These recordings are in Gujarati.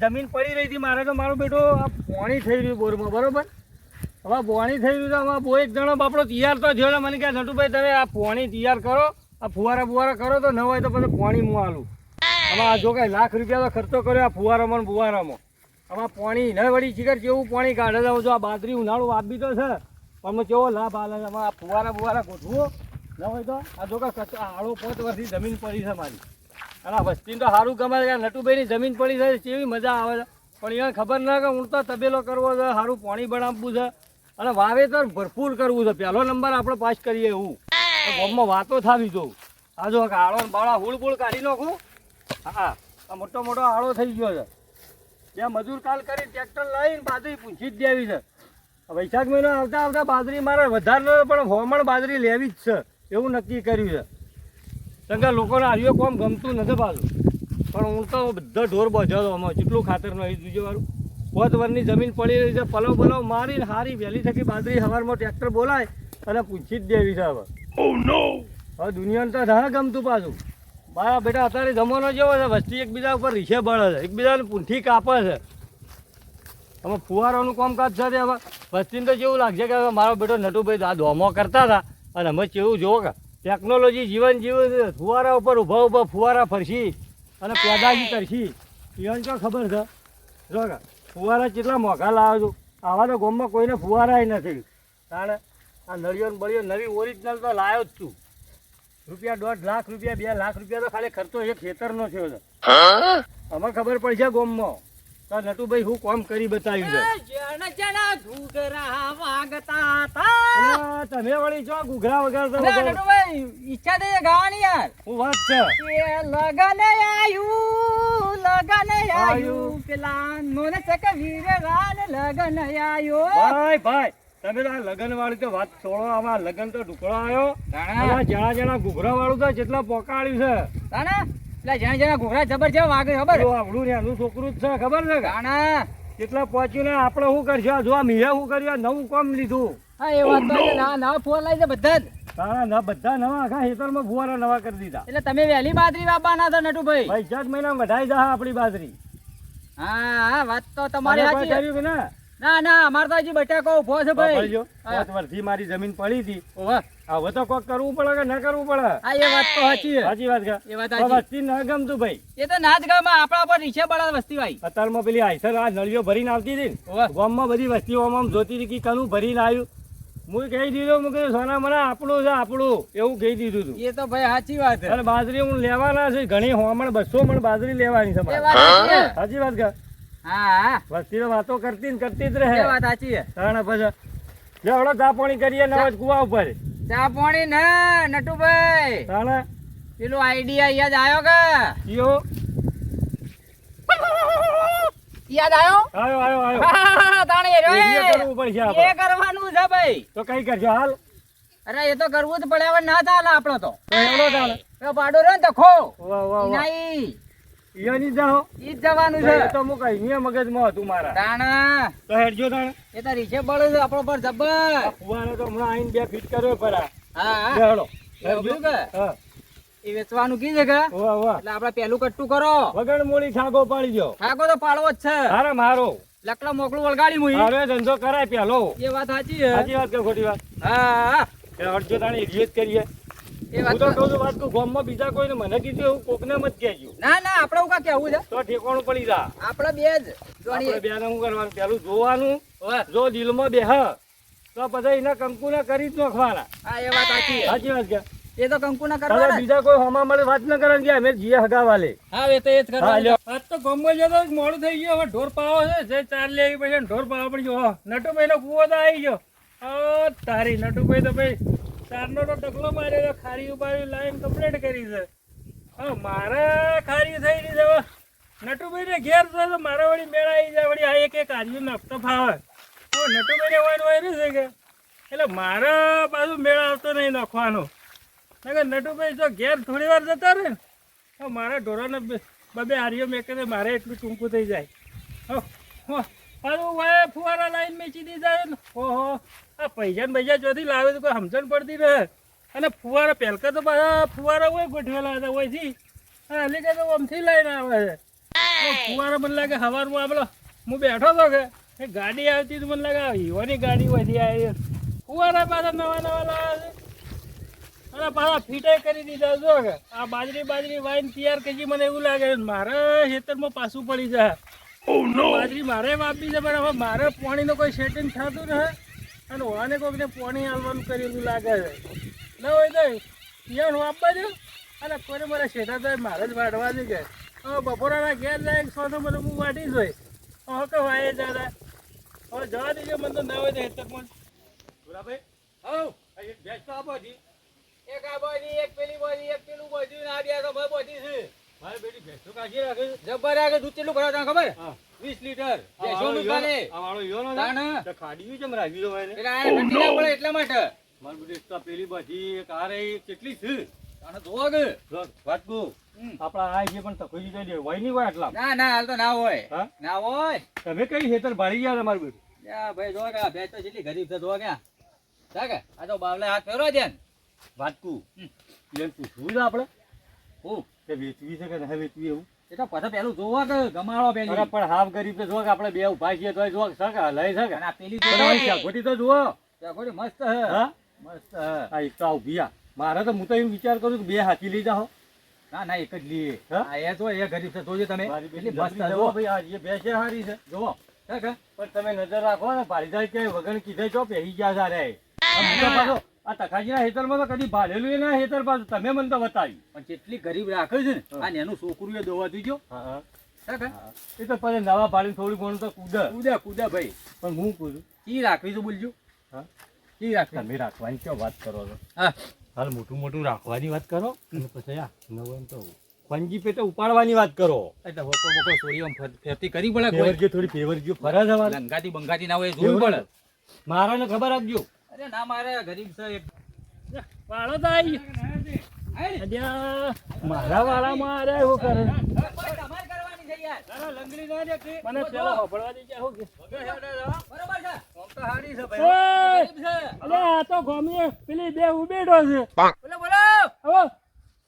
જમીન પડી રહી હતી, મારે તો મારો બેટો આ પોણી થઈ રહ્યું બોરમાં, બરોબર? હવે પોણી થઈ રહ્યું તો બહુ એક જણો બાપડો તૈયાર તો થયો મને કહે, નટુભાઈ, તમે આ પોણી તૈયાર કરો, આ ફુવારા ફુવારા કરો તો ન હોય તો પછી પોણી હું આલું. હવે આ જો કાંઈ લાખ રૂપિયા તો ખર્ચો કર્યો આ ફુવારામાં ફુવારામાં હવે પોણી ન વળી શિખર કેવું પોણી કાઢે હવે જો આ બાદરી ઉનાળું આપી તો છે, પણ કેવો લાભ આલે છે આ ફુવારા ફુવારા ગોઠવો. ન હોય તો આ જો કાંઈ આડો પાંચ વર્ષથી જમીન પડી છે મારી. અને વસ્તી તો સારું ગમે નટુભાઈની જમીન પડી છે, કેવી મજા આવે છે. પણ એને ખબર ના કે હું તબેલો કરવો છે સારું પાણી બનાવવું છે. અને વાવેતર ભરપૂર કરવું છે. પહેલો નંબર આપણે પાસ કરીએ એવું. ગામમાં વાતો થાવી જોઉં. આ જો આળો બાળા હુળ બુળ કાઢી નાખું. હા, આ મોટો મોટો આળો થઈ ગયો છે. ત્યાં મજૂર કાલ કરી ટ્રેક્ટર લઈને બાજરી પૂછી જ દેવી છે. વૈશાખ મહિનો આવતા આવતા બાજરી મારે વધારે પણ હોમણ બાજરી લેવી જ છે. એવું નક્કી કર્યું છે. કારણ કે લોકોને આવ્યો કોમ ગમતું નથી પાછું. પણ હું તો બધા ઢોર હતો આમાં. જેટલું ખાતર નહીં બીજું વાળું પોત વરની જમીન પડી રહી છે પલવ પલવ મારીને હારી વહેલી થકી બાજરી સવારમાં ટ્રેક્ટર બોલાય અને પૂછી જ દેવી છે હવે. હવે દુનિયાને તો ના ગમતું પાછું. મારા બેટા અત્યારે જમાનો જેવો છે વસ્તી એકબીજા ઉપર રીછે બળે છે એકબીજાને પૂંઠી કાપે છે. અમે ફુવારોનું કામકાજ છે હવે. વસ્તીને તો કેવું લાગશે કે હવે મારો બેટો નટુભાઈ આ દોમો કરતા હતા. અને અમે કેવું જોવો કે ટેકનોલોજી જીવન જીવન ફુવારા ઉપર ઊભા ઊભા ફુવારા ફરશી અને પેદાશી કરશી એને તો ખબર છે? જો ફુવારા કેટલા મોંઘા લાવે છું. આવા તો ગોમમાં કોઈને ફુવારા નથી. કારણ આ નળીઓ ને બળીઓ નવી ઓરિજિનલ તો લાવ્યો જ છું. રૂપિયા દોઢ લાખ રૂપિયા બે લાખ રૂપિયા તો ખાલી ખર્ચો એક ખેતરનો થયો છે અમે ખબર પડશે ગામમાં. તો નટુભાઈ હું કોમ કરી બતાવ્યું છે. જણ જણ ઘૂઘરા વાગતા હતા. તમે વળી જો ઘૂઘરા વગાડતા અરે નટુભાઈ, ઈચ્છા થઈ ગાવાની યાર. હું વાત છે. કે લગન આયુ લગન આયુ. પેલા મોને ચક વીરવાન લગન આયો. ભાઈ ભાઈ તમે તો આ લગન વાળી તો વાત છોડો. આમાં લગન તો ઢુકળો આવ્યો જણા જણા ઘૂઘરા વાળું તો જેટલા પોકાળ્યું છે. તાણા પેલા જણા જણા ઘૂઘરા જબર છે વાગે ખબર? આવડું ને એનું છોકરું જ છે ખબર છે ગાણા. કેટલા પહોંચ્યું ને આપણે શું કરશું? જો આ મીએ શું કર્યું? નવું કામ લીધું. હા એ વાત તો ના ના ફોન લાવી છે બધા જ તારા ના બધા નવા આખા ખેતરમાં ફુવારા નવા કરી દીધા. એટલે તમે વહેલી બાજરી વાપવાના હતા નટુભાઈ? ભાઈ ચાર મહિના વધાઈ જા આપણી બાજરી. હા હા વાત તો તમારી સાચી કર્યું કે ના? ના ના અમારે તો હજી બટાકો ઊભો છે ભાઈ. વર્ષથી મારી જમીન પડી હતી. ઓવા. હવે તો કોક કરવું પડે કે ન કરવું પડે? હા એ વાત તો સાચી છે. સાચી વાત કે એ વાત વસ્તી ન ગમતું ભાઈ. એ તો નાચ ગામમાં આપણા પર રીછે બળા વસ્તી ભાઈ અત્યારમાં પેલી આઈસર આ નળીઓ ભરીને આવતી હતી ને ઓવા. બધી વસ્તીઓ આમ જોતી હતી કે કનું ભરીને આવ્યું. હું કહી દીધું હું કીધું સોના મને આપણું છે આપણું. એવું કહી દીધું હતું એ તો ભાઈ સાચી વાત છે. અને બાજરી હું લેવાના છે ઘણી હોમણ બસો મણ બાજરી લેવાની છે. સાચી વાત કે હા વસ્તી તો વાતો કરતી ને કરતી જ રહે. વાત સાચી છે. તાણે પછી લે હળો પાણી કરીએ નવા જ કુવા ઉપર. ચા પાણી ને નટુભાઈ. તાણે? પેલું આઈડિયા યાદ આવ્યો કે? કયો યાદ આવ્યો આવ્યો આવ્યો આવ્યો તાણે એ. કરવું પડશે એ કરવાનું છે ભાઈ. તો કઈ કરજો હાલ. અરે એ તો કરવું જ પડે હવે ના ચાલે આપણો તો. તો ચાલે પાડો રે ને તો ખો. વાહ વાહ વાહ. નહીં ઈયો જાઓ. ઈ જવાનું છે. તો હું કઈ અહીંયા મગજમાં હતું મારા. તાણા. તો હેડજો તાણે. એ તો રીછે બળે છે આપણો પર જબર આ તો હમણાં આઈને બે ફીટ કર્યો પરા હા હેડો એવું કે? હા. એ વેચવાનું કીધે કે? વાહ વાહ એટલે આપણે પેલું કટ્ટું કરો. વગર મૂળી ઠાકો પાડી દો ઠાકો તો પાડવો જ છે. હારે મારો. લકડો મોકલું વળગાડી મુઈ ધંધો કરાય પેલો એ વાત સાચી છે. સાચી વાત કે ખોટી વાત? હા હા. તાણે કરીએ. હું તો તો- કહું છું વાત કહું ગામમાં બીજા કોઈને મને કીધું એવું કોકને મત કહેજો. ના ના આપણે એવું કા કેવું છે? તો ઠેકાણું પડી જા. આપણે બે જ આપણે જોડીએ બેને શું કરવાનું? પેલું જોવાનું જો દિલમાં બેહ તો પછી એના કંકુને કરી જ નાખવાના. હા એ વાત સાચી સાચી વાત કે એ તો કંકુ ના હવે બીજા કોઈ હોમા મળે વાત ન કરે કે અમે જીએ હગાવા લે. હા એ તો એ જ હા, આજ તો ગમો જતો મોડું થઈ ગયું. હવે ઢોર પાવો છે જે ચાર લે આવી પછી ઢોર પાવા પડી ગયો. નટુભાઈ નો કુવો તો આવી ગયો. તારી નટુભાઈ તો ભાઈ ચારનો તો ડગલો માર્યો ખારી ઉપાડી લાઈન કમ્પ્લીટ કરી છે. હા મારે ખારી થઈ રહી છે. હવે નટુભાઈ ને ઘેર છે તો મારા વળી મેળા આવી જાય. વળી આ એક એક કાર્યું હપ્તો ફાવે. તો નટુભાઈ ને વાયન વાયરું છે કે? એટલે મારા પાછું મેળા આવતો નહીં નાખવાનો. કે નટુભાઈ જો ઘેર થોડી વાર જતા રહે ને તો મારા ઢોરાને બબે હારીઓ મેં કહે મારે એટલું ટૂંકું થઈ જાય. હો, હો, પાછું વાય, ફુવારા લાઈન મેચી દીધા ને. ઓહો, આ પૈસા ને પૈસા જોથી લાવે તો કોઈ સમજણ પડતી રહે અને ફુવારા પહેલકા તો પાછા ફુવારા હોય ગોઠવેલા હતા ઓયથી. હા એટલે કે તો આમથી લઈને આવે છે. ફુવારા મને લાગે સવારમાં આ પેલો, હું બેઠો હતો કે, એ ગાડી આવતી તો મને લાગે હીવાની ગાડી વધી આવી ફુવારા પાછા નવા નવા લાવે છે. અને પાછા ફીટે કરી દીધા જો કે. આ બાજરી બાજરી વાઈન તૈયાર કરી મને એવું લાગે મારે ખેતરમાં પાછું પડી જાય. બાજરી મારે વાપી છે પણ હવે મારે પાણીનો કોઈ સેટિંગ થતું નથી અને ઓને કોઈને પાણી આવવાનું કરેલું લાગે છે. ન હોય તો ઈયણ વાપવા દે અને કોઈ મારા શેઠા થાય મારે જ વાઢવા દે કે હવે બપોરના ઘેર જાય સોનો મને હું વાટી જોઈ હવે કે વાય દાદા હવે જવા દેજો મને તો ના હોય તો હેતક મને. આ એક ભેંસ તો આપો જી. એક આ બોધી, એક પેલી બોધી, એક પેલું બાજુ. ના આ બે તો ભાઈ બોધી છે. મારી બેટી ભેંસો કાઢી રાખે જબ્બર આગળ દૂધ કેટલું ભરાવ તને ખબર હા. 20 લીટર આ વાળો નો? તાણ. ખાડી એને? એટલે આ ઠંડી પડે એટલા માટે મારી બેટી તો પેલી બધી એક કેટલી છે? તાણે જોવો કે? જો, આપણા આ છે પણ તકોઈ જઈ દે. હોય નહીં હોય આટલા. ના ના હાલ તો ના હોય ના હોય તમે કઈ ખેતર ભાળી ગયા મારું બેટી? યા ભાઈ જો કે આ કેટલી ગરીબ છે જો કે જા આ તો બાવલે હાથ ફેરવા દે ને. વાટકું. એમ પૂછવું છે આપણે હું કે વેચવી છે કે નહીં વેચવી એવું? એ તો પછી પેલું જોવા કે ગમાડો પેલી? અરે પણ હાફ ગરીબ તો જો કે આપણે બે ઊભા છીએ તો જો શકે લઈ શકે અને આ પેલી? ચાકોટી તો જુઓ. ચાકોડી મસ્ત હે હા? મસ્ત હે આ એક તો ઊભી આ. મારે તો હું તો એમ વિચાર કરું કે બે હાથી લઈ જાઓ. ના ના એક જ લઈએ. હા? એ જો એ ગરીબ છે. જોજો તમે. બેટી મસ્ત જુઓ ભાઈ આ જે ભેંસ છે. હારી છે કે પણ તમે નજર રાખો ને પાડીદાર ક્યાંય વગર કીધે છો પહેરી ગયા છે રે. હું તો પાછો આ તખાજીના હેતરમાં તો કદી ભાડેલું એના ના હેતર પાછું તમે મને તો બતાવ્યું. પણ જેટલી ગરીબ રાખે છે ને આ એનું છોકરું એ દોવા દીજો. એ તો પછી નવા ભાડી થોડું ઘણું તો કૂદે. કુદા કુદા ભાઈ. પણ હું કૂદું? કી રાખવી તો બોલજો? હા? કી રાખવી? તમે રાખવાની ક્યાં વાત કરો છો? હા. હાલ મોટું મોટું રાખવાની વાત કરો. અને પછી આ નવન તો તો પે પેટે ઉપાડવાની વાત કરો. એટલે વકો વકો સોરી ફર- ફેરતી કરી પડે ફેવરજી થોડી ફેવરજી ફરજ અમારે લંગાતી બંગાતી ના હોય એ જોવું પડે. મારાને ખબર આપજો. અરે ના મારે ગરીબ છે વાળો તો આવી વાળામાં અરે એવું કરે. મને પેલો હોભળવા દેજે શું કે. બરોબર છે આમ તો હારી છે ઓય! ગરીબ આ તો ગોમીએ પેલી બે ઉબેડો છે. બોલો બોલો હવે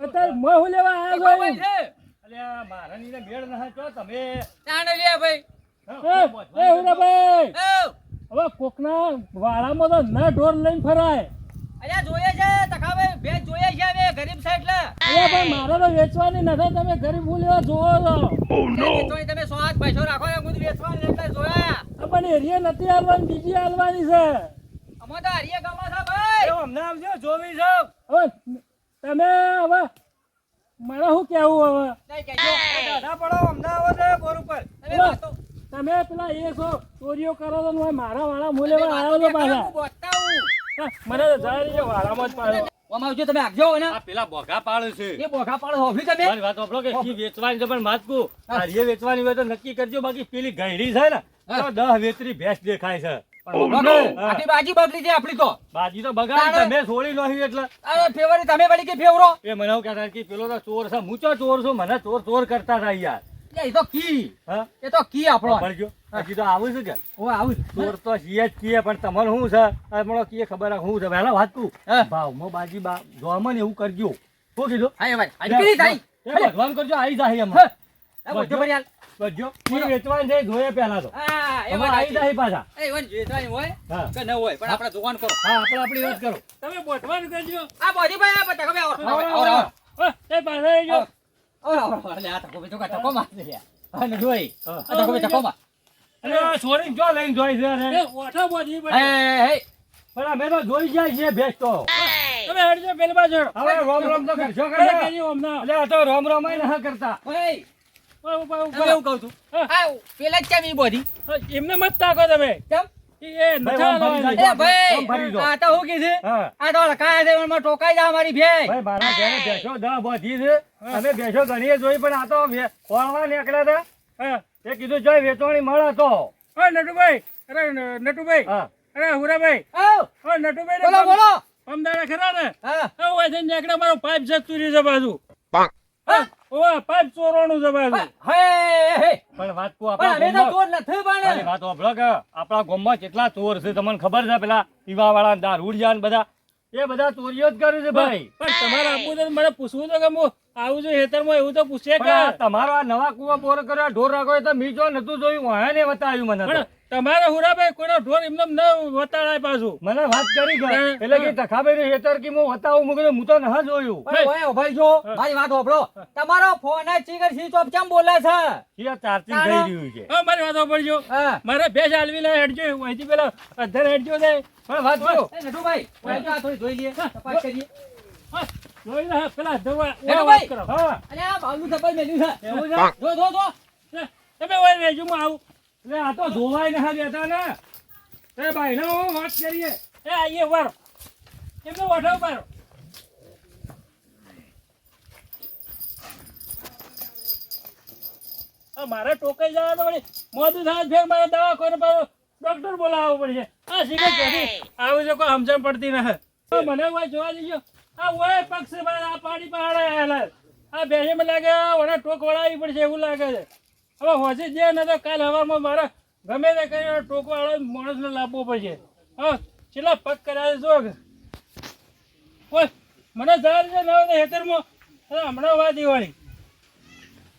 અત્યારે લેવા આવ્યો છે અલ્યા મારા નીને મેળ ના તમે. તાણે લે ભાઈ. એ હવે કોકના વાળામાં તો ના ઢોર લઈને ફરાય. અલ્યા જોઈએ છે તખાવે ભેજ જોઈએ છે અમે ગરીબ છે એટલે. અલ્યા ભાઈ મારે તો વેચવાની નથી તમે ગરીબ હું લેવા જોવો છો તમે સો પૈસો રાખો એમ બધું વેચવાની એટલે જોયા. પણ એરિયા નથી હાલવાની બીજી હાલવાની છે. અમે તો હરિયા ગામમાં છે ભાઈ. અમને આવજો જોવી છે. હવે તમે હવે મારે શું કેવું હવે? દાદા પડો અમને આવો છે બોર ઉપર. તમે વાતો- તમે પેલા એ છો ચોરીઓ કરો તો મારા વાળા મૂલે તમે આવ્યો તો પાછા. મને તો જાય છે વાળામાં જ પાડો. ઓમ તમે આગજો ને. આ પેલા બોઘા પાડે છે. એ બોખા પાડો હોભળી તમે. મારી વાત સાંભળો કે ઈ વેચવાની છે પણ માતકું હારીએ વેચવાની હોય તો નક્કી કરજો બાકી પેલી ગયડી છે ને તો દહ વેતરી ભેંસ દેખાય છે. આખી બાજી બગડી છે આપડી તો. બાજી તો બગાડી તમે છોડી નહીં એટલે. અરે ફેવરી તમે વળી કે ફેવરો? એ મને હું કહેતા કે પેલો તો ચોર છે હું ચોર છું? મને ચોર ચોર કરતા હતા યાર. એ તો કી. હા? એ તો કી આપણો. ભણજો હજી તો આવું છે? કે ઓ આવું ચોર તો છીએ જ છીએ પણ તમને શું છે? હમણાં કીએ ખબર શું છે. વહેલા વાત તું ભાવમાં બાજી બા જોવામાં એવું કરજો. શું કીધું? હા ભાઈ આ નીકળી ભગવાન કરજો આવી જાય એમ. હા. ભરી હાલ. કરજો ઈ વેચવાની છે જોઈએ પહેલા તો. હા એ આવી જાય પાછા. એ વન જેઠાણી હોય કે ન હોય પણ આપણે જોવાનું કરો. હા આપણે આપણી વાત કરો. તમે બોટવાનું કરજો. આ બોધી ભાઈ આ બધા તમે આવો આવો આવો, આવો આવો. હા, એ પાછા આવી લે આ લે જોઈ આ કોમાં જો લઈને જોઈ છે એ ઓઠા પણ અમે તો જોઈ જાય છે ભેંસ તો તમે હેડજો પેલી બાજુ હવે રોમ રોમ તો કરશો કરે. આ રોમ રોમ ના કરતા ઊભા, તમે એવું કહું છું. આ પેલા કેમ ઈ બોધી એમને મત તાકો તમે. કેમ? એ ભાઈ, ઓમ ભરી હાલવાની. એ ભાઈ આમ ફરી જો. આ તો હું કીધું? આ તો લખાયા છે એમાં ટોકાઈ જા અમારી ભેય ભાઈ મારા ઘરે ભેંસો દહ બોધી છે. અમે ભેંસો ઘણીએ જોઈ પણ આ તો ખોળવા નીકળ્યા હતા? એ કીધું જોઈ વેચવાની મળે તો. હા, નટુભાઈ. અરે નટુભાઈ. હા. અરે હુરાભાઈ. આવ. નટુભાઈ બોલો બોલો. પમદાડા ખરા ને? હા. ઓય થઈને નીકળે મારો પાઇપ જતું રહ્યું છે બાજુ. હા. ઓય પાઇપ ચોરવાનું છે બાજુ. હે હે. પણ વાત કહું આપણા ગામમાં- ચોર નથી મારી વાત સાંભળો કે આપણા ગામમાં કેટલા ચોર છે તમને ખબર છે પેલા પીવાવાળા દારૂડિયા ને બધા? એ બધા ચોરીઓ જ કરે છે ભાઈ. પણ તમારે આપવું તો મને પૂછવું તો કે હું આવું છે ખેતરમાં એવું તો પૂછે કે તમારો આ નવા કુવા બોર કર્યો ઢોર રાખો તો મી નતું જોયું વાયા ને બતાવ્યું મને તમારે હુરાભાઈ કોઈનો ઢોર એમને ન વતાડાય પાછું. મને વાત કરી ગયા એટલે કે. તખાભાઈ હેતર કે હું વતાવું મૂકી હું તો ન જોયું. ઓય ઉભાઈ જો મારી વાત હોભળો. તમારો ફોન આ ચીકર સ્વિચ ઓફ કેમ બોલે છે? શિયા ચાર્જિંગ થઈ રહ્યું છે. હા મારી વાત પડજો મારે બે ચાલવી લે હેડજો. અહીંથી પેલા અધર હેડજો દે પણ વાત જો. એ નટુભાઈ આ થોડી જોઈ લઈએ તપાસ કરીએ. જોઈ લે પેલા ભાઈ. કરો. હા. અરે આ ભાવનું થપ્પડ મેલ્યું છે. જો જો જો. તમે ઓય રહેજો હું આવું. એટલે આ તો ધોવાય ના દેતા ને એ ભાઈ, ને, હું વાત કરીએ. એ આઈએ વારો એમને વઢાવ પારો મારે ટોકાઈ જવા તો વળી મોદી થાય ફેર મારે દવા કોઈ પાછો ડોક્ટર બોલાવવો પડશે. આ શીખે ક્યાંથી આવું છે કોઈ સમજણ પડતી ના મને કોઈ જોવા દીજો. આ ઓય પક્ષ આ પાણી પહાડે આ બેસી મને લાગે ઓને ટોક વળાવી પડશે એવું લાગે છે. હવે હોજે જે ને તો કાલ હવામાં મારા ગમે તે કરીને ટોકવાળો માણસને લાવવો પડશે. હા છેલ્લા પગ કર્યા જો ઓય મને જવા છે નવ હોય હેતરમાં હમણાં વાત દિવાળી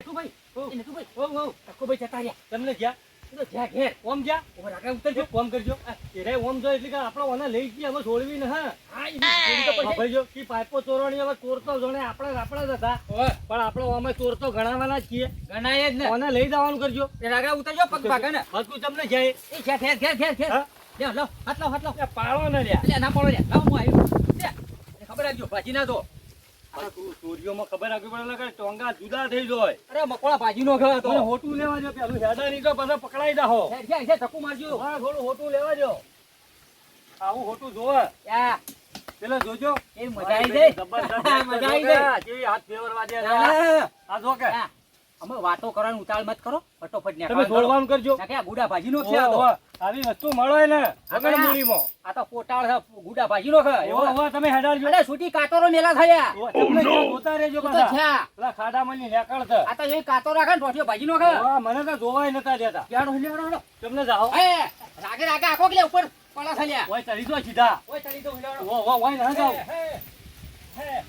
ભાઈ ભાઈ ઓ ઓ ભાઈ જતા રહ્યા. તમને તો ઘેર ઓમ જ્યાં ઉતરજો. એક કરજો. એ ઓમ જો એટલે કે આપણે ઓને લઈ હવે છોડવી ને હા. જો ઈ પાઇપો ચોરવાની હવે ચોર તો જોણે આપણે આપણે જ હતા. પણ આપણે ચોર તો ગણાવાના જ છીએ. ગણાય જ ને. ઓને લઈ જવાનું કરજો. એ આગળ ઉતરજો પગ ભાગે ને હકુ તમને જાય. એ ઘેર ઘેર ઘેર હા? લ્યો લો હાથ લો હાથ લો ને લ્યા. લાવો હું આવ્યો. લે, ખબર રાખજો ભાજી ના તું ચોરીઓમાં ખબર રાખવી પડે કે ટોંગા જુદા થઈ જાય. અરે મકોડા ભાજી નો ખાતો તમે હોટું લેવા જો પેલું હેડા નહીં તો પછી પકડાઈ જાહો. ઘેર ઘેર ઘેર ધક્કો મારજો. હા થોડું હોટું લેવા જો આવું હોટું જોવે. પેલો જોજો. એ મજા આવી જાય. જબરદસ્ત મજા આવી જાય. હાથ ફેરવવા દે. આ જો કે. અમે વાતો કરવાનું ઉતાળ મત કરો. ફટોફટ તમે નીકળવાનું કરજો. કે આ ગુડા ભાજી નો છે આ તો. આવી વસ્તુ મળે ને વગર મૂડીમાં. આ તો પોટાળ છે ગુડા ભાજી નો છે. તમે હેડાડજો. અરે છૂટી કાતરો મેલા થયા. તમને જોતા રહેજો તું તો છે પેલા ખાડામાં ની નેકળ છે. આ તો એ કાતો રાખે ને ટોટિયો ભાજી નો ખા હા મને તો જોવાય નતા દેતા. ક્યાં હેડો તમને જાઓ. એ રાગે રાગે આખો કે ઉપર પડા થયા. ઓય ચડી દો સીધા. ઓય ચડી દો ઓય ના જાઓ. હે.